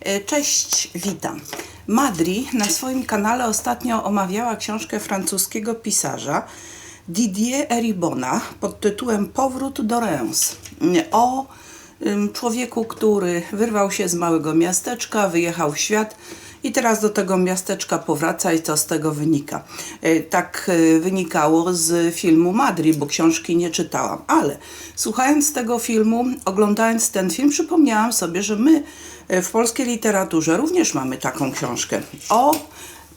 E, Cześć, witam. Madri na swoim kanale ostatnio omawiała książkę francuskiego pisarza Didier Eribona pod tytułem Powrót do Reims. O ym, człowieku, który wyrwał się z małego miasteczka, wyjechał w świat i teraz do tego miasteczka powraca i co z tego wynika. E, Tak e, wynikało z filmu Madri, bo książki nie czytałam, ale słuchając tego filmu, oglądając ten film, przypomniałam sobie, że my e, w polskiej literaturze również mamy taką książkę o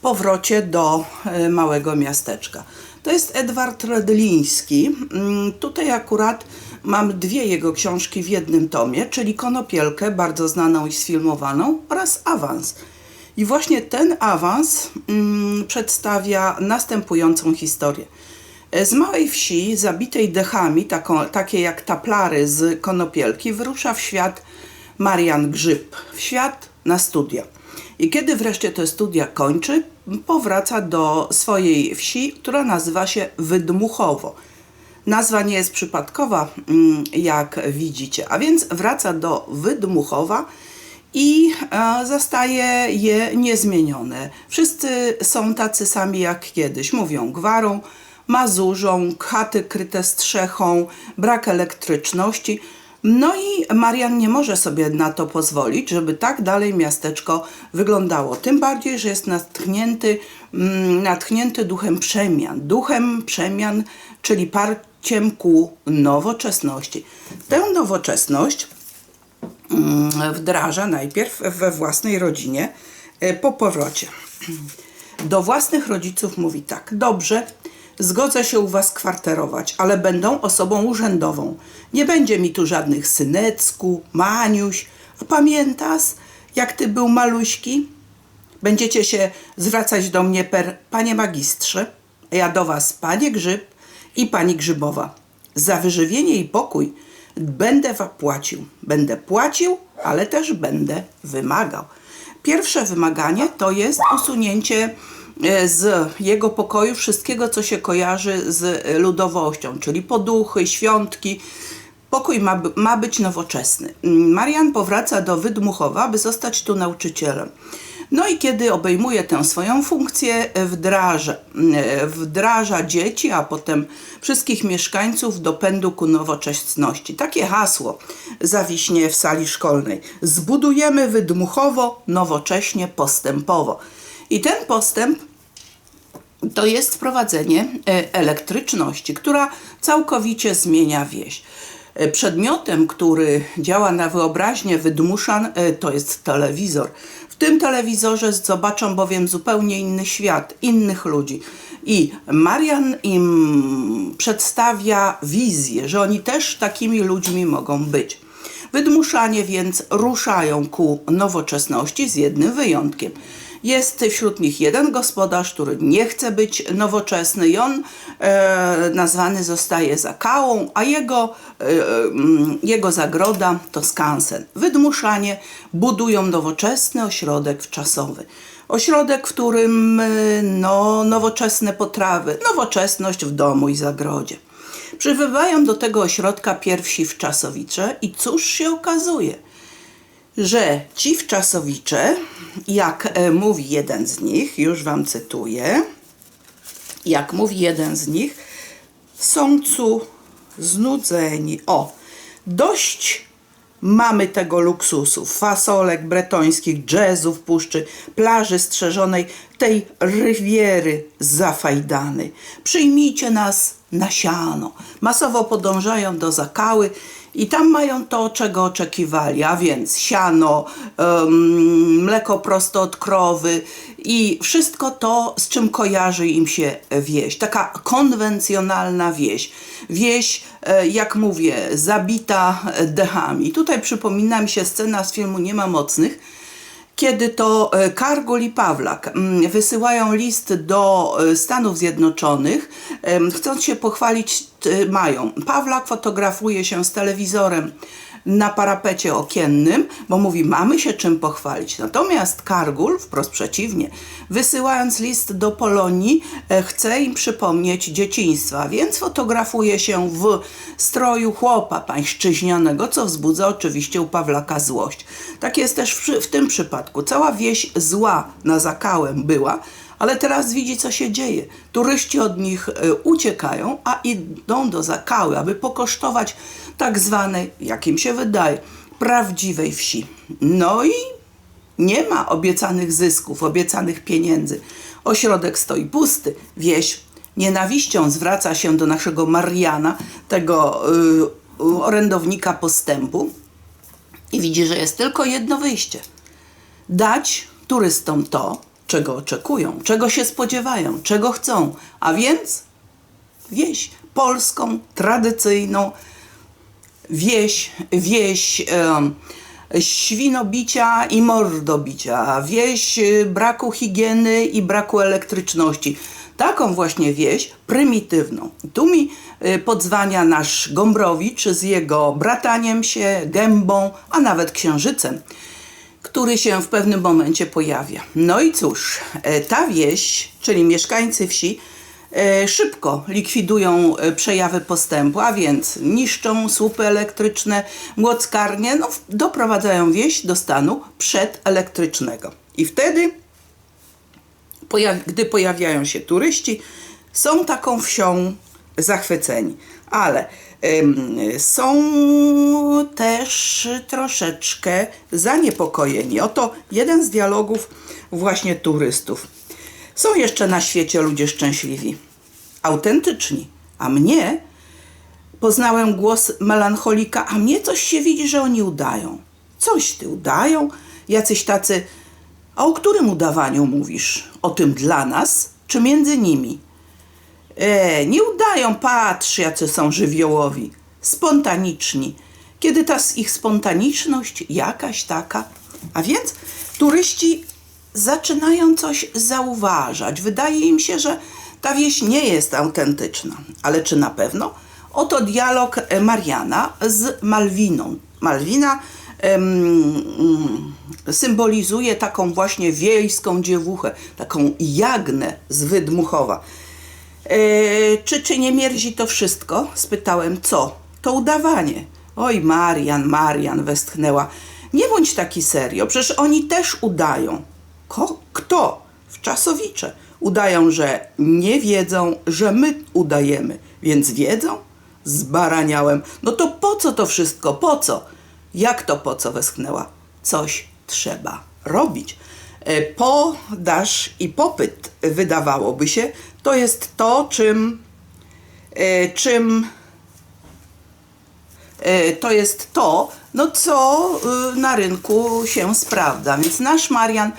powrocie do małego miasteczka. To jest Edward Redliński. Mm, Tutaj akurat mam dwie jego książki w jednym tomie, czyli Konopielkę, bardzo znaną i sfilmowaną, oraz Awans. I właśnie ten awans mm, przedstawia następującą historię. Z małej wsi, zabitej dechami, takie jak taplary z konopielki, wyrusza w świat Marian Grzyb, w świat na studia. I kiedy wreszcie te studia kończy, powraca do swojej wsi, która nazywa się Wydmuchowo. Nazwa nie jest przypadkowa, mm, jak widzicie, a więc wraca do Wydmuchowa i e, zostaje je niezmienione. Wszyscy są tacy sami jak kiedyś. Mówią gwarą, mazurzą, chaty kryte strzechą, brak elektryczności. No i Marian nie może sobie na to pozwolić, żeby tak dalej miasteczko wyglądało. Tym bardziej, że jest natchnięty, mm, natchnięty duchem przemian. Duchem przemian, czyli parciem ku nowoczesności. Tę nowoczesność wdraża najpierw we własnej rodzinie e, po powrocie. Do własnych rodziców mówi tak: Dobrze, zgodzę się u was kwarterować, ale będą osobą urzędową. Nie będzie mi tu żadnych synecku, maniuś. Pamiętasz, jak ty był maluśki? Będziecie się zwracać do mnie per panie magistrze, a ja do was panie Grzyb i pani Grzybowa. Za wyżywienie i pokój będę płacił. Będę płacił, ale też będę wymagał. Pierwsze wymaganie to jest usunięcie e, z jego pokoju wszystkiego, co się kojarzy z ludowością, czyli poduchy, świątki. Pokój ma, ma być nowoczesny. Marian powraca do Wydmuchowa, by zostać tu nauczycielem. No i kiedy obejmuje tę swoją funkcję, wdraża, wdraża dzieci, a potem wszystkich mieszkańców do pędu ku nowoczesności. Takie hasło zawiśnie w sali szkolnej. Zbudujemy wydmuchowo, nowocześnie, postępowo. I ten postęp to jest wprowadzenie e, elektryczności, która całkowicie zmienia wieś. E, Przedmiotem, który działa na wyobraźnię wydmuszan, e, to jest telewizor. Tym telewizorze zobaczą bowiem zupełnie inny świat, innych ludzi. I Marian im przedstawia wizję, że oni też takimi ludźmi mogą być. Wydmuszanie więc ruszają ku nowoczesności z jednym wyjątkiem. Jest wśród nich jeden gospodarz, który nie chce być nowoczesny i on e, nazwany zostaje zakałą, a jego, e, mm, jego zagroda to skansen. Wydmuszanie budują nowoczesny ośrodek wczasowy. Ośrodek, w którym e, no, nowoczesne potrawy, nowoczesność w domu i zagrodzie. Przybywają do tego ośrodka pierwsi wczasowicze i cóż się okazuje? Że ci wczasowicze, jak e, mówi jeden z nich, już wam cytuję, jak mówi jeden z nich, są tu znudzeni. O, dość mamy tego luksusu, fasolek bretońskich, jazzów puszczy, plaży strzeżonej, tej rywiery zafajdanej. Przyjmijcie nas na siano. Masowo podążają do zakały i tam mają to, czego oczekiwali, a więc siano, em, mleko prosto od krowy i wszystko to, z czym kojarzy im się wieś. Taka konwencjonalna wieś. Wieś, e, jak mówię, zabita dechami. Tutaj przypomina mi się scena z filmu Nie ma mocnych, kiedy to e, Kargul i Pawlak mm, wysyłają list do e, Stanów Zjednoczonych, chcąc się pochwalić, mają. Pawlak fotografuje się z telewizorem na parapecie okiennym, bo mówi, mamy się czym pochwalić. Natomiast Kargul, wprost przeciwnie, wysyłając list do Polonii, e, chce im przypomnieć dzieciństwa, więc fotografuje się w stroju chłopa pańszczyźnianego, co wzbudza oczywiście u Pawlaka złość. Tak jest też w, w tym przypadku. Cała wieś zła na zakałem była, ale teraz widzi, co się dzieje. Turyści od nich e, uciekają, a idą do zakały, aby pokosztować tak zwanej, jak im się wydaje, prawdziwej wsi. No i nie ma obiecanych zysków, obiecanych pieniędzy. Ośrodek stoi pusty. Wieś nienawiścią zwraca się do naszego Mariana, tego y, orędownika postępu i widzi, że jest tylko jedno wyjście. Dać turystom to, czego oczekują, czego się spodziewają, czego chcą, a więc wieś polską, tradycyjną, wieś, wieś em, świnobicia i mordobicia, wieś y, braku higieny i braku elektryczności. Taką właśnie wieś prymitywną. Tu mi y, podzwania nasz Gombrowicz z jego brataniem się, gębą, a nawet księżycem który się w pewnym momencie pojawia. No i cóż, e, ta wieś, czyli mieszkańcy wsi, e, szybko likwidują e, przejawy postępu, a więc niszczą słupy elektryczne, młockarnie, no, doprowadzają wieś do stanu przedelektrycznego. I wtedy, gdy pojawiają się turyści, są taką wsią zachwyceni. Ale są też troszeczkę zaniepokojeni. Oto jeden z dialogów właśnie turystów. Są jeszcze na świecie ludzie szczęśliwi, autentyczni, a mnie poznałem głos melancholika, a mnie coś się widzi, że oni udają. Coś ty udają, jacyś tacy. A o którym udawaniu mówisz? O tym dla nas, czy między nimi? E, nie udają, patrz, jacy są żywiołowi, spontaniczni. Kiedy ta ich spontaniczność jakaś taka, a więc turyści zaczynają coś zauważać. Wydaje im się, że ta wieś nie jest autentyczna. Ale czy na pewno? Oto dialog e, Mariana z Malwiną. Malwina mm, symbolizuje taką właśnie wiejską dziewuchę, taką jagnę z Wydmuchowa. E, czy, czy nie mierzi to wszystko? Spytałem, co? To udawanie. Oj, Marian, Marian, westchnęła. Nie bądź taki serio, przecież oni też udają. Ko- kto? Wczasowicze. Udają, że nie wiedzą, że my udajemy, więc wiedzą? Zbaraniałem. No to po co to wszystko? Po co? Jak to po co? Westchnęła. Coś trzeba robić. E, Podaż i popyt, wydawałoby się, to jest to, czym, e, czym e, to jest to, no co y, na rynku się sprawdza. Więc nasz Marian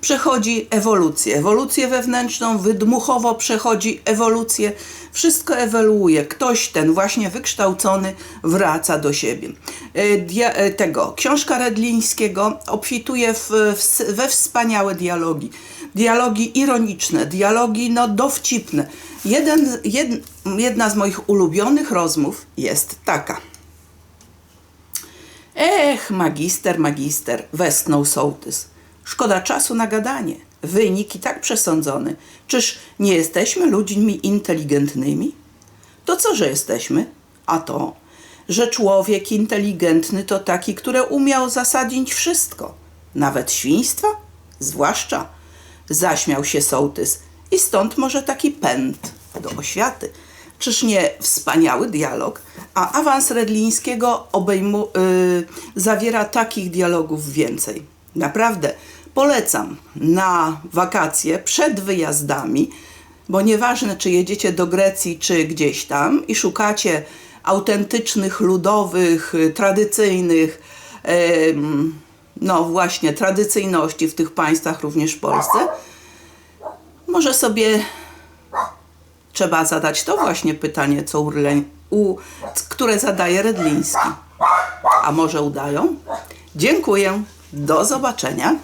przechodzi ewolucję, ewolucję wewnętrzną, wydmuchowo przechodzi ewolucję, wszystko ewoluuje. Ktoś ten właśnie wykształcony wraca do siebie. E, Dia, e, tego, książka Redlińskiego obfituje w, w, we wspaniałe dialogi. Dialogi ironiczne, dialogi no, dowcipne. Jeden, jed, jedna z moich ulubionych rozmów jest taka. Ech, magister, magister, westchnął sołtys. Szkoda czasu na gadanie. Wynik i tak przesądzony. Czyż nie jesteśmy ludźmi inteligentnymi? To co, że jesteśmy? A to, że człowiek inteligentny to taki, który umiał zasadzić wszystko, nawet świństwa, zwłaszcza. Zaśmiał się sołtys i stąd może taki pęd do oświaty. Czyż nie wspaniały dialog? A awans Redlińskiego obejmu, yy, zawiera takich dialogów więcej. Naprawdę polecam na wakacje przed wyjazdami, bo nieważne czy jedziecie do Grecji czy gdzieś tam i szukacie autentycznych, ludowych, tradycyjnych, no właśnie, tradycyjności w tych państwach, również w Polsce, może sobie trzeba zadać to właśnie pytanie, co Urleń, u, które zadaje Redliński. A może udają? Dziękuję. Do zobaczenia.